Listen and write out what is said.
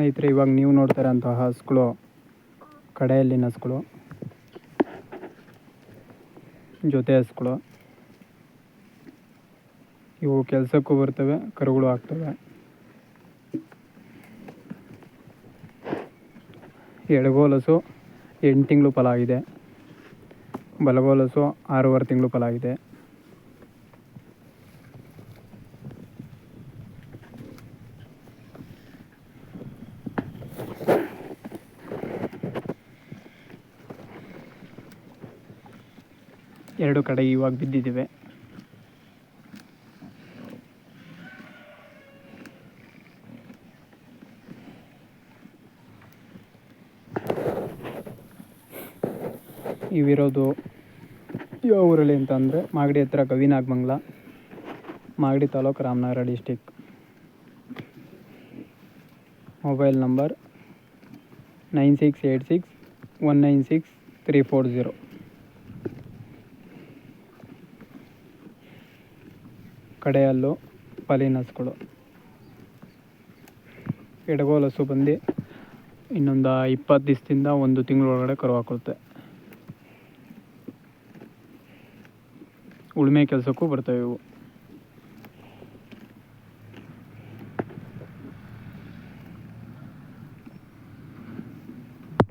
ಸ್ನೇಹಿತರೆ, ಇವಾಗ ನೀವು ನೋಡ್ತಾ ಇರೋಂತಹ ಹಸುಗಳು ಕಡೆಯಲ್ಲಿನ ಹಸುಗಳು ಜೊತೆ ಹಸುಗಳು ಇವು ಕೆಲಸಕ್ಕೂ ಬರ್ತವೆ, ಕರುಗಳು ಆಗ್ತವೆ. ಎಡಗೋಲಸು ಎಂಟು ತಿಂಗಳು ಫಲ ಆಗಿದೆ. ಬಲಗೋಲಸು ಆರೂವರೆ ತಿಂಗಳು ಫಲ ಆಗಿದೆ. ಎರಡು ಕಡೆ ಇವಾಗ ಬಿದ್ದಿದ್ದಾವೆ ಇವಿರೋದು ಯಾವ ಊರಲ್ಲಿ ಅಂತ ಅಂದರೆ ಮಾಗಡಿ ಹತ್ರ Kavinagamangala Magadi taluk Ramanagara district mobile number nine six eight six one nine six three four zero ಕಡೆಯಲ್ಲು ಪಲಿನಸ್ಗಳು. ಎಡಗೋಲು ಹಸು ಬಂದು ಇನ್ನೊಂದು ಇಪ್ಪತ್ತು ದಿವಸದಿಂದ ಒಂದು ತಿಂಗಳೊಳಗಡೆ ಕರು ಹಾಕುತ್ತೆ ಉಳುಮೆ ಕೆಲಸಕ್ಕೂ ಬರ್ತವೆ ಇವು.